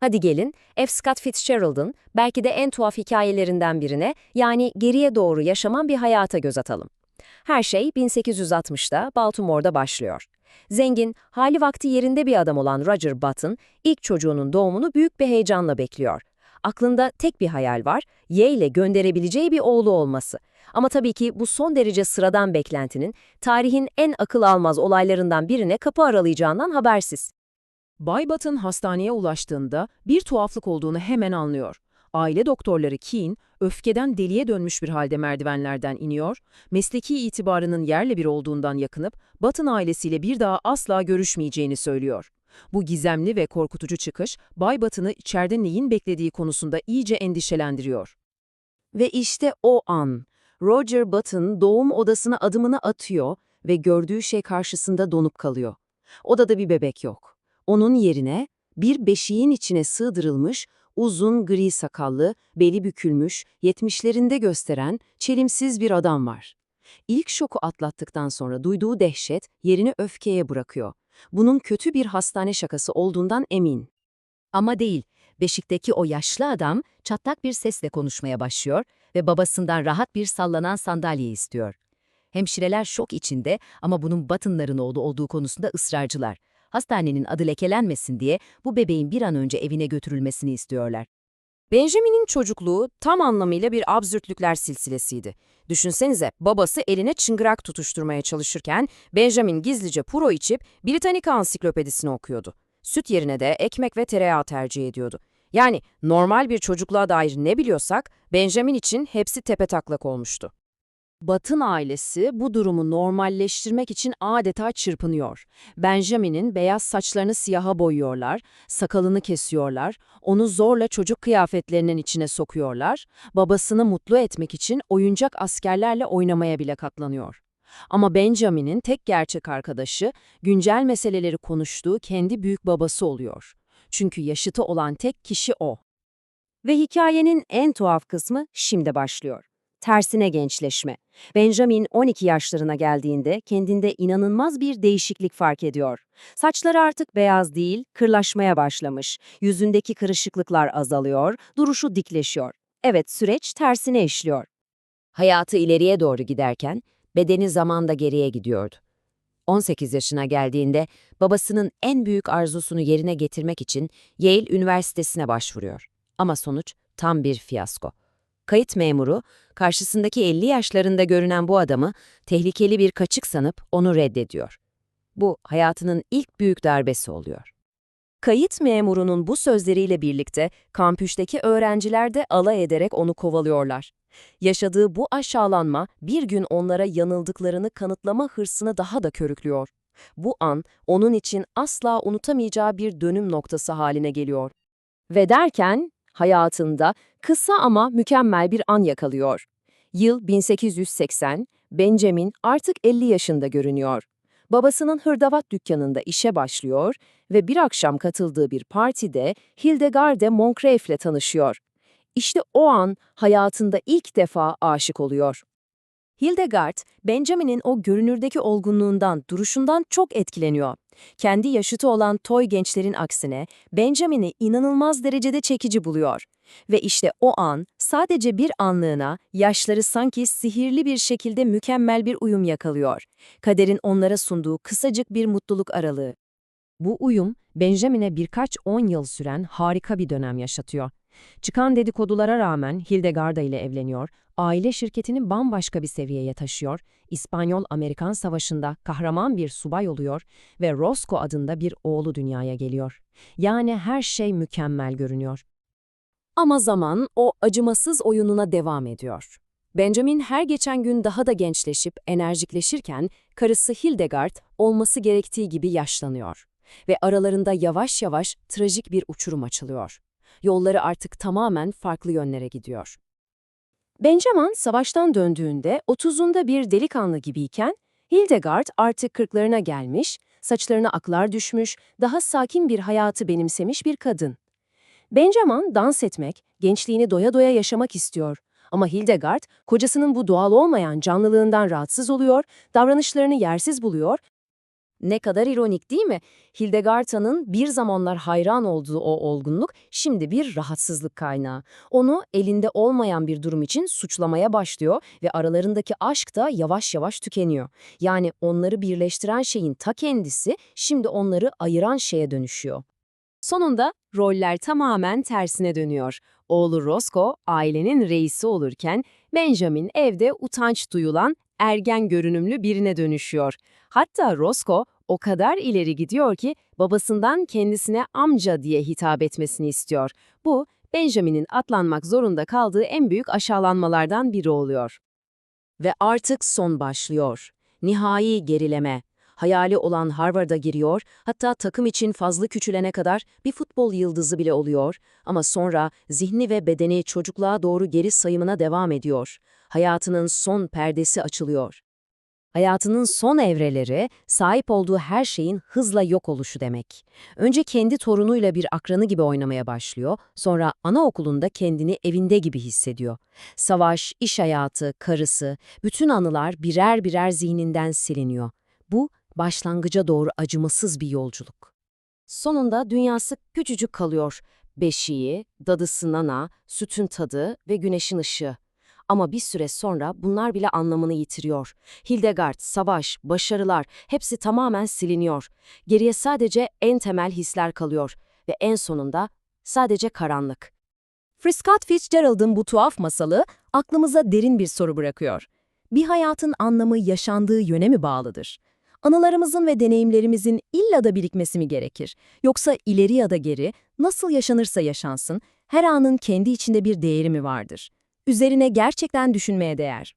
Hadi gelin F. Scott Fitzgerald'ın belki de en tuhaf hikayelerinden birine yani geriye doğru yaşaman bir hayata göz atalım. Her şey 1860'da Baltimore'da başlıyor. Zengin, hali vakti yerinde bir adam olan Roger Button, ilk çocuğunun doğumunu büyük bir heyecanla bekliyor. Aklında tek bir hayal var, Yale'e gönderebileceği bir oğlu olması. Ama tabii ki bu son derece sıradan beklentinin, tarihin en akıl almaz olaylarından birine kapı aralayacağından habersiz. Bay Button hastaneye ulaştığında bir tuhaflık olduğunu hemen anlıyor. Aile doktorları Keane, öfkeden deliye dönmüş bir halde merdivenlerden iniyor, mesleki itibarının yerle bir olduğundan yakınıp Button ailesiyle bir daha asla görüşmeyeceğini söylüyor. Bu gizemli ve korkutucu çıkış, Bay Button'ı içeride neyin beklediği konusunda iyice endişelendiriyor. Ve işte o an, Roger Button doğum odasına adımını atıyor ve gördüğü şey karşısında donup kalıyor. Odada bir bebek yok. Onun yerine bir beşiğin içine sığdırılmış, uzun gri sakallı, beli bükülmüş, yetmişlerinde gösteren çelimsiz bir adam var. İlk şoku atlattıktan sonra duyduğu dehşet yerini öfkeye bırakıyor. Bunun kötü bir hastane şakası olduğundan emin. Ama değil, beşikteki o yaşlı adam çatlak bir sesle konuşmaya başlıyor ve babasından rahat bir sallanan sandalye istiyor. Hemşireler şok içinde ama bunun Batınların oğlu olduğu konusunda ısrarcılar. Hastanenin adı lekelenmesin diye bu bebeğin bir an önce evine götürülmesini istiyorlar. Benjamin'in çocukluğu tam anlamıyla bir absürtlükler silsilesiydi. Düşünsenize babası eline çıngırak tutuşturmaya çalışırken Benjamin gizlice puro içip Britannica ansiklopedisini okuyordu. Süt yerine de ekmek ve tereyağı tercih ediyordu. Yani normal bir çocukluğa dair ne biliyorsak Benjamin için hepsi tepetaklak olmuştu. Batın ailesi bu durumu normalleştirmek için adeta çırpınıyor. Benjamin'in beyaz saçlarını siyaha boyuyorlar, sakalını kesiyorlar, onu zorla çocuk kıyafetlerinin içine sokuyorlar, babasını mutlu etmek için oyuncak askerlerle oynamaya bile katlanıyor. Ama Benjamin'in tek gerçek arkadaşı, güncel meseleleri konuştuğu kendi büyük babası oluyor. Çünkü yaşıtı olan tek kişi o. Ve hikayenin en tuhaf kısmı şimdi başlıyor. Tersine gençleşme. Benjamin 12 yaşlarına geldiğinde kendinde inanılmaz bir değişiklik fark ediyor. Saçları artık beyaz değil, kırlaşmaya başlamış. Yüzündeki kırışıklıklar azalıyor, duruşu dikleşiyor. Evet, süreç tersine işliyor. Hayatı ileriye doğru giderken bedeni zamanda geriye gidiyordu. 18 yaşına geldiğinde babasının en büyük arzusunu yerine getirmek için Yale Üniversitesi'ne başvuruyor. Ama sonuç tam bir fiyasko. Kayıt memuru, karşısındaki 50 yaşlarında görünen bu adamı tehlikeli bir kaçık sanıp onu reddediyor. Bu hayatının ilk büyük darbesi oluyor. Kayıt memurunun bu sözleriyle birlikte kampüsteki öğrenciler de alay ederek onu kovalıyorlar. Yaşadığı bu aşağılanma bir gün onlara yanıldıklarını kanıtlama hırsını daha da körüklüyor. Bu an onun için asla unutamayacağı bir dönüm noktası haline geliyor. Ve derken hayatında kısa ama mükemmel bir an yakalıyor. Yıl 1880, Benjamin artık 50 yaşında görünüyor. Babasının hırdavat dükkanında işe başlıyor ve bir akşam katıldığı bir partide Hildegarde Moncrief'le tanışıyor. İşte o an hayatında ilk defa aşık oluyor. Hildegard, Benjamin'in o görünürdeki olgunluğundan, duruşundan çok etkileniyor. Kendi yaşıtı olan toy gençlerin aksine Benjamin'i inanılmaz derecede çekici buluyor. Ve işte o an, sadece bir anlığına, yaşları sanki sihirli bir şekilde mükemmel bir uyum yakalıyor. Kaderin onlara sunduğu kısacık bir mutluluk aralığı. Bu uyum, Benjamin'e birkaç on yıl süren harika bir dönem yaşatıyor. Çıkan dedikodulara rağmen Hildegarda ile evleniyor, aile şirketini bambaşka bir seviyeye taşıyor, İspanyol-Amerikan Savaşı'nda kahraman bir subay oluyor ve Roscoe adında bir oğlu dünyaya geliyor. Yani her şey mükemmel görünüyor. Ama zaman o acımasız oyununa devam ediyor. Benjamin her geçen gün daha da gençleşip enerjikleşirken karısı Hildegard olması gerektiği gibi yaşlanıyor ve aralarında yavaş yavaş trajik bir uçurum açılıyor. Yolları artık tamamen farklı yönlere gidiyor. Benjamin savaştan döndüğünde 30'unda bir delikanlı gibiyken Hildegard artık kırklarına gelmiş, saçlarına aklar düşmüş, daha sakin bir hayatı benimsemiş bir kadın. Benjamin dans etmek, gençliğini doya doya yaşamak istiyor. Ama Hildegard, kocasının bu doğal olmayan canlılığından rahatsız oluyor, davranışlarını yersiz buluyor Ne kadar ironik değil mi? Hildegarda'nın bir zamanlar hayran olduğu o olgunluk şimdi bir rahatsızlık kaynağı. Onu elinde olmayan bir durum için suçlamaya başlıyor ve aralarındaki aşk da yavaş yavaş tükeniyor. Yani onları birleştiren şeyin ta kendisi şimdi onları ayıran şeye dönüşüyor. Sonunda roller tamamen tersine dönüyor. Oğlu Roscoe ailenin reisi olurken Benjamin evde utanç duyulan ergen görünümlü birine dönüşüyor. Hatta Roscoe o kadar ileri gidiyor ki babasından kendisine amca diye hitap etmesini istiyor. Bu Benjamin'in atlanmak zorunda kaldığı en büyük aşağılanmalardan biri oluyor. Ve artık son başlıyor. Nihai gerileme. Hayali olan Harvard'a giriyor, hatta takım için fazla küçülene kadar bir futbol yıldızı bile oluyor ama sonra zihni ve bedeni çocukluğa doğru geri sayımına devam ediyor. Hayatının son perdesi açılıyor. Hayatının son evreleri, sahip olduğu her şeyin hızla yok oluşu demek. Önce kendi torunuyla bir akranı gibi oynamaya başlıyor, sonra anaokulunda kendini evinde gibi hissediyor. Savaş, iş hayatı, karısı, bütün anılar birer birer zihninden siliniyor. Bu, başlangıca doğru acımasız bir yolculuk. Sonunda dünyası küçücük kalıyor. Beşiği, dadısı nana, sütün tadı ve güneşin ışığı. Ama bir süre sonra bunlar bile anlamını yitiriyor. Hildegard, savaş, başarılar hepsi tamamen siliniyor. Geriye sadece en temel hisler kalıyor ve en sonunda sadece karanlık. Friscott Fitzgerald'ın bu tuhaf masalı aklımıza derin bir soru bırakıyor. Bir hayatın anlamı yaşandığı yöne mi bağlıdır? Anılarımızın ve deneyimlerimizin illa da birikmesi mi gerekir? Yoksa ileri ya da geri, nasıl yaşanırsa yaşansın, her anın kendi içinde bir değeri mi vardır? Üzerine gerçekten düşünmeye değer.